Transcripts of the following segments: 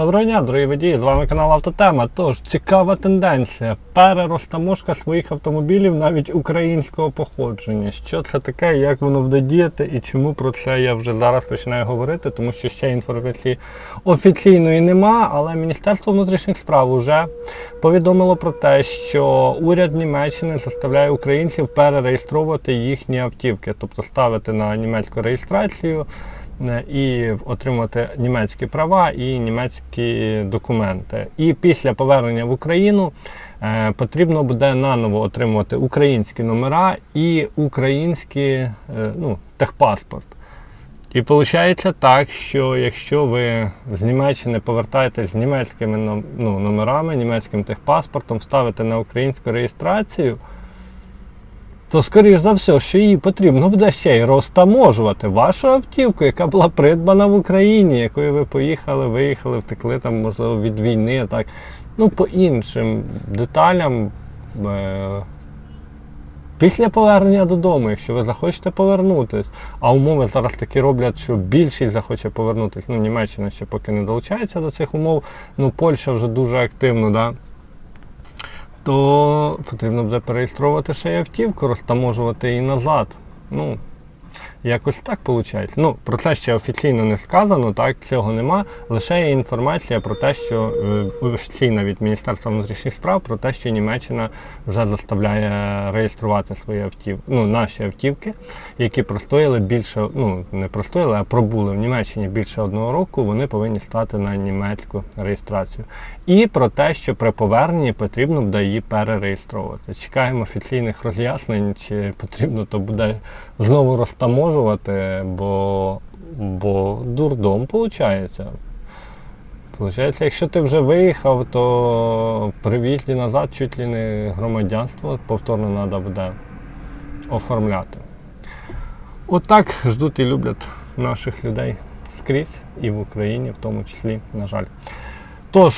Доброго дня, дорогі водії, з вами канал Автотема. Тож, цікава тенденція. Перерозтаможка своїх автомобілів навіть українського походження. Що це таке, як воно буде діяти і чому про це я вже зараз починаю говорити, тому що ще інформації офіційної нема, але Міністерство внутрішніх справ вже повідомило про те, що уряд Німеччини заставляє українців перереєстровувати їхні автівки, тобто ставити на німецьку реєстрацію і отримати німецькі права і німецькі документи. І після повернення в Україну е, потрібно буде наново отримувати українські номера і український е, ну, техпаспорт. І виходить так, що якщо ви з Німеччини повертаєтесь з німецькими ну, номерами, німецьким техпаспортом, ставите на українську реєстрацію, то скоріш за все, що її потрібно буде ще й розтаможувати вашу автівку, яка була придбана в Україні, якою ви поїхали, виїхали, втекли там, можливо, від війни, так. Ну, по іншим деталям. Е- Після повернення додому, якщо ви захочете повернутись, а умови зараз такі роблять, що більшість захоче повернутись, ну Німеччина ще поки не долучається до цих умов, ну Польща вже дуже активно, да, то потрібно буде переєстровувати ще й автівку, розтаможувати її назад. Ну, Якось так виходить. Ну, про це ще офіційно не сказано, так, цього нема. Лише є інформація про те, що е, офіційна від Міністерства внутрішніх справ про те, що Німеччина вже заставляє реєструвати свої автівки, ну, наші автівки, які простояли більше, ну не простояли, а пробули в Німеччині більше одного року, вони повинні стати на німецьку реєстрацію. І про те, що при поверненні потрібно буде її перереєстровувати. Чекаємо офіційних роз'яснень, чи потрібно то буде знову розтаможувати, бо, бо дурдом виходить. Получається, якщо ти вже виїхав, то при в'їзді назад чуть ли не громадянство повторно треба буде оформляти. Отак ждуть і люблять наших людей скрізь і в Україні, в тому числі, на жаль. Тож,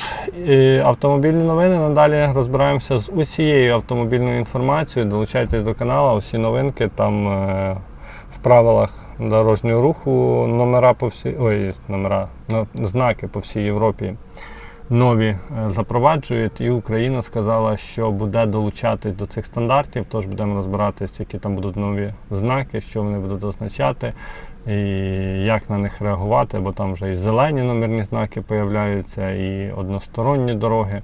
е, автомобільні новини надалі розбираємося з усією автомобільною інформацією. Долучайтесь до каналу, усі новинки там е, в правилах дорожнього руху номера по всій, ой, номера, ну, знаки по всій Європі нові е, запроваджують. І Україна сказала, що буде долучатись до цих стандартів. Тож будемо розбиратися, які там будуть нові знаки, що вони будуть означати і як на них реагувати, бо там вже і зелені номерні знаки появляються, і односторонні дороги.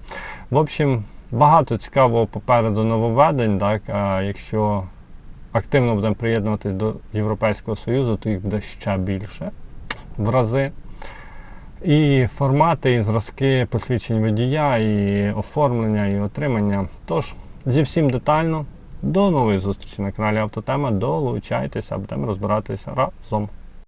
В общем, багато цікавого попереду нововведень, так, а якщо активно будемо приєднуватись до Європейського Союзу, то їх буде ще більше в рази. І формати, і зразки посвідчень водія, і оформлення, і отримання. Тож, зі всім детально. До нової зустрічі на каналі Автотема. Долучайтеся, будемо розбиратися разом.